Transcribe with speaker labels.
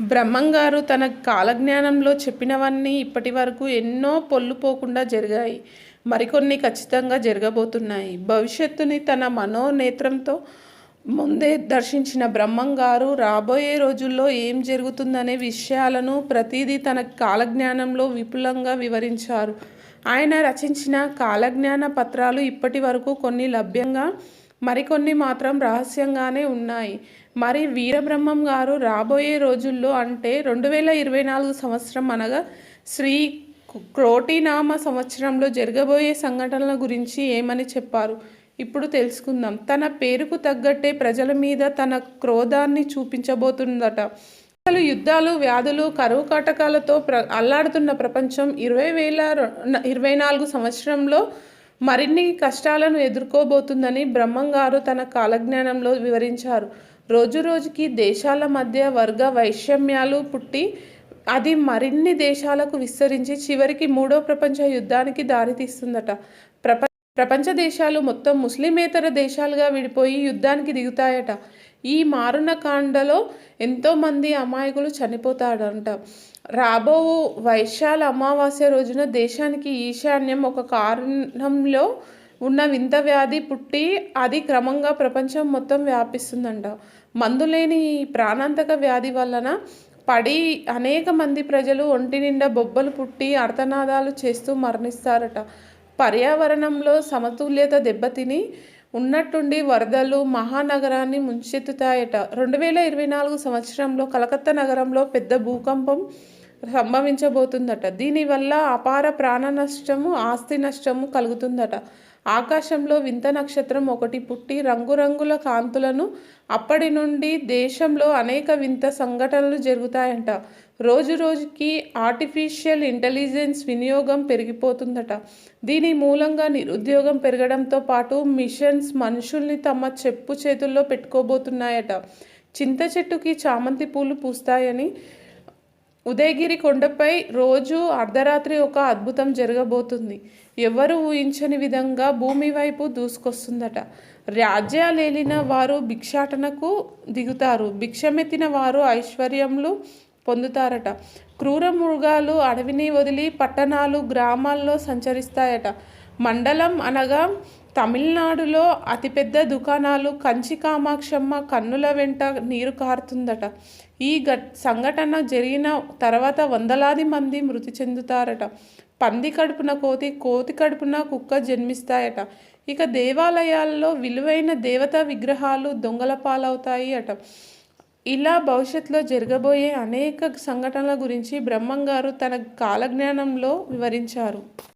Speaker 1: బ్రహ్మంగారు తన కాలజ్ఞానంలో చెప్పినవన్నీ ఇప్పటి వరకు ఎన్నో పొల్లుపోకుండా జరిగాయి. మరికొన్ని ఖచ్చితంగా జరగబోతున్నాయి. భవిష్యత్తుని తన మనోనేత్రంతో ముందే దర్శించిన బ్రహ్మంగారు రాబోయే రోజుల్లో ఏం జరుగుతుందనే విషయాలను ప్రతిదీ తన కాలజ్ఞానంలో విపులంగా వివరించారు. ఆయన రచించిన కాలజ్ఞాన పత్రాలు ఇప్పటి వరకు కొన్ని లభ్యంగా మరికొన్ని మాత్రం రహస్యంగానే ఉన్నాయి. మరి వీరబ్రహ్మం గారు రాబోయే రోజుల్లో అంటే రెండు వేల ఇరవై నాలుగు సంవత్సరం అనగా శ్రీ క్రోటినామ సంవత్సరంలో జరగబోయే సంఘటనల గురించి ఏమని చెప్పారు? ఇప్పుడు తెలుసుకుందాం. తన పేరుకు తగ్గట్టే ప్రజల మీద తన క్రోధాన్ని చూపించబోతుందట. అసలు యుద్ధాలు వ్యాధులు కరువు కాటకాలతో ప్ర అల్లాడుతున్న ప్రపంచం ఇరవై వేల ఇరవై నాలుగు సంవత్సరంలో మరిన్ని కష్టాలను ఎదుర్కోబోతుందని బ్రహ్మంగారు తన కాలజ్ఞానంలో వివరించారు. రోజు రోజుకి దేశాల మధ్య వర్గ వైషమ్యాలు పుట్టి అది మరిన్ని దేశాలకు విస్తరించి చివరికి మూడో ప్రపంచ యుద్ధానికి దారితీస్తుందట. ప్రప ప్రపంచ దేశాలు మొత్తం ముస్లిమేతర దేశాలుగా విడిపోయి యుద్ధానికి దిగుతాయట. ఈ మారున కాండలో ఎంతోమంది అమాయకులు చనిపోతాడంట రాబో వైశాల అమావాస్య రోజున దేశానికి ఈశాన్యం ఒక కారణంలో ఉన్న వింత వ్యాధి పుట్టి అది క్రమంగా ప్రపంచం మొత్తం వ్యాపిస్తుందంట. మందులేని ప్రాణాంతక వ్యాధి వలన పడి అనేక మంది ప్రజలు ఒంటి నిండా బొబ్బలు పుట్టి అర్థనాదాలు చేస్తూ మరణిస్తారట. పర్యావరణంలో సమతుల్యత దెబ్బతిని ఉన్నట్టుండి వరదలు మహానగరాన్ని ముంచెత్తుతాయట. రెండు వేల ఇరవై నాలుగు సంవత్సరంలో కలకత్తా నగరంలో పెద్ద భూకంపం సంభవించబోతుందట. దీనివల్ల అపార ప్రాణ నష్టము ఆస్తి నష్టము కలుగుతుందట. ఆకాశంలో వింత నక్షత్రం ఒకటి పుట్టి రంగురంగుల కాంతులను అప్పటి నుండి దేశంలో అనేక వింత సంఘటనలు జరుగుతాయంట. రోజు రోజుకి ఆర్టిఫిషియల్ ఇంటెలిజెన్స్ వినియోగం పెరిగిపోతుందట. దీని మూలంగా నిరుద్యోగం పెరగడంతో పాటు మిషన్స్ మనుషుల్ని తమ చెప్పు చేతుల్లో పెట్టుకోబోతున్నాయట. చింత చెట్టుకి చామంతి పూలు పూస్తాయని ఉదయగిరి కొండపై రోజు అర్ధరాత్రి ఒక అద్భుతం జరగబోతుంది. ఎవరు ఊహించని విధంగా భూమి వైపు దూసుకొస్తుందట. రాజ్యాలేలిన వారు భిక్షాటనకు దిగుతారు. భిక్షమెత్తిన వారు ఐశ్వర్యములు పొందుతారట. క్రూర మృగాలు అడవిని వదిలి పట్టణాలు గ్రామాల్లో సంచరిస్తాయట. మండలం అనగా తమిళనాడులో అతిపెద్ద దుకాణాలు కంచి కామాక్షమ్మ కన్నుల వెంట నీరు కారుతుందట. ఈ ఘట్ సంఘటన జరిగిన తర్వాత వందలాది మంది మృతి చెందుతారట. పంది కడుపున కోతి కోతి కడుపున కుక్క జన్మిస్తాయట. ఇక దేవాలయాల్లో విలువైన దేవతా విగ్రహాలు దొంగల పాలవుతాయి అట ఇలా భవిష్యత్తులో జరగబోయే అనేక సంఘటనల గురించి బ్రహ్మంగారు తన కాలజ్ఞానంలో వివరించారు.